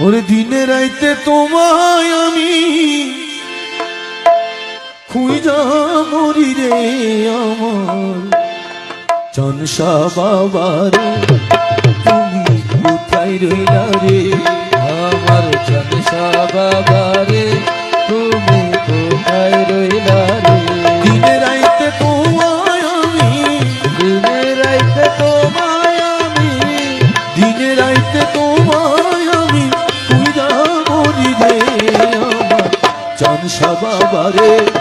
ওরে দিনে রাইতে তোমায় আমি খুঁজা মরি রে আমার। চনসা বাবার তুমি কোথায় রইলা রে? আমার চনসা বাবারে তুমি কোথায় রইলা বাবারে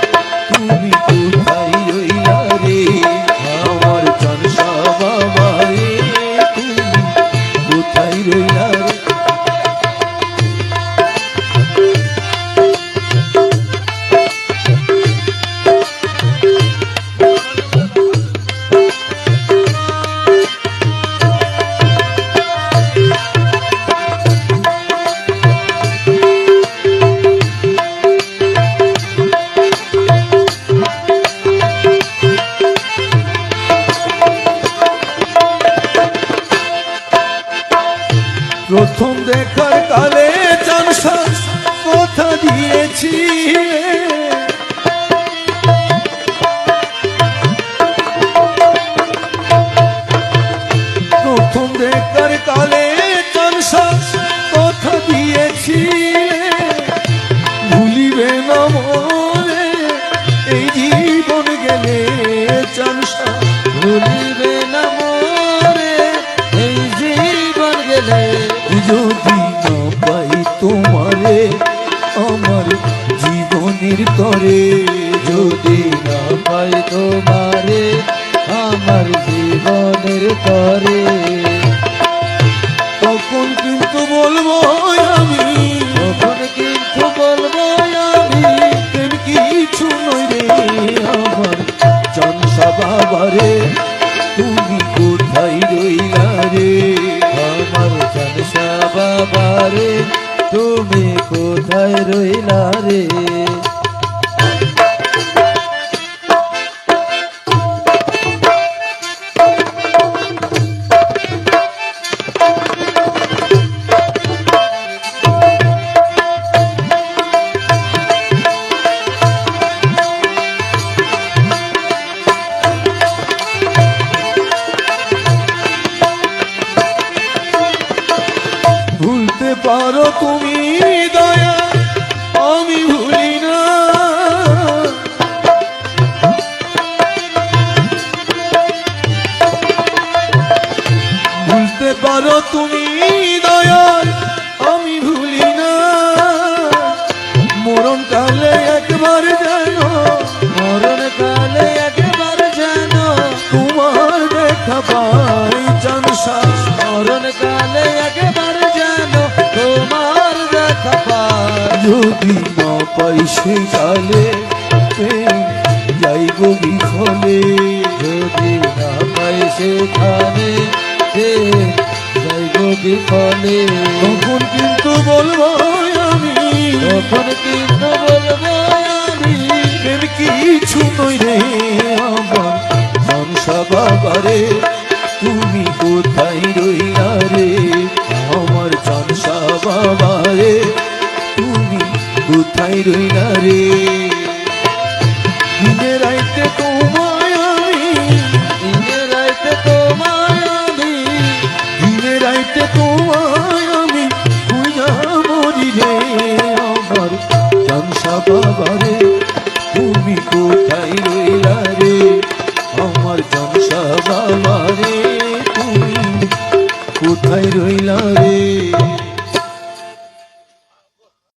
দিয়েছি প্রথম দেখার কালে চনসা কথা দিয়েছি। ভুলিবে না মনে, এই জীবন গেলে চনসা ভুলিবে না মোরে এই জীবন গেলে। যদি না পাই তোমারে আমার জীবনের তরে যদি না পাই তোমারে, আমার জীবনের তরে তখন কিন্তু বলব আমি, তখন কিন্তু বলব আমি কিছু নই রে আমার চনসা বাবারে তুমি কোথায় রইলা রে? আমার চনসা বাবারে তুমি কোথায় রইলা রে? তুমি দয়া আমি ভুলি না। মরণ কালে একবার যেন মরণ কালে একবার যেন তোমার দেখা পাই চানসা মরণ কালে একবার যেন তোমার দেখা পাই। যদি না পাই সে কালে যাইব বিফলে। যদি না পাই সেখানে যাইব বিফলে তখন কিন্তু বলব আমি তখন কিন্তু বলব আমি প্রেম কিছু নই রে আমার। মনসা বাবারে তুমি কোথায় রইলা রে? আমার জনসা বাবারে তুমি কোথায় রইলা রে? রে আমার জনসা বাবারে তুমি কোথায় রইলা রে? আমার জনসা বাবারে, তুমি কোথায় রইলা রে?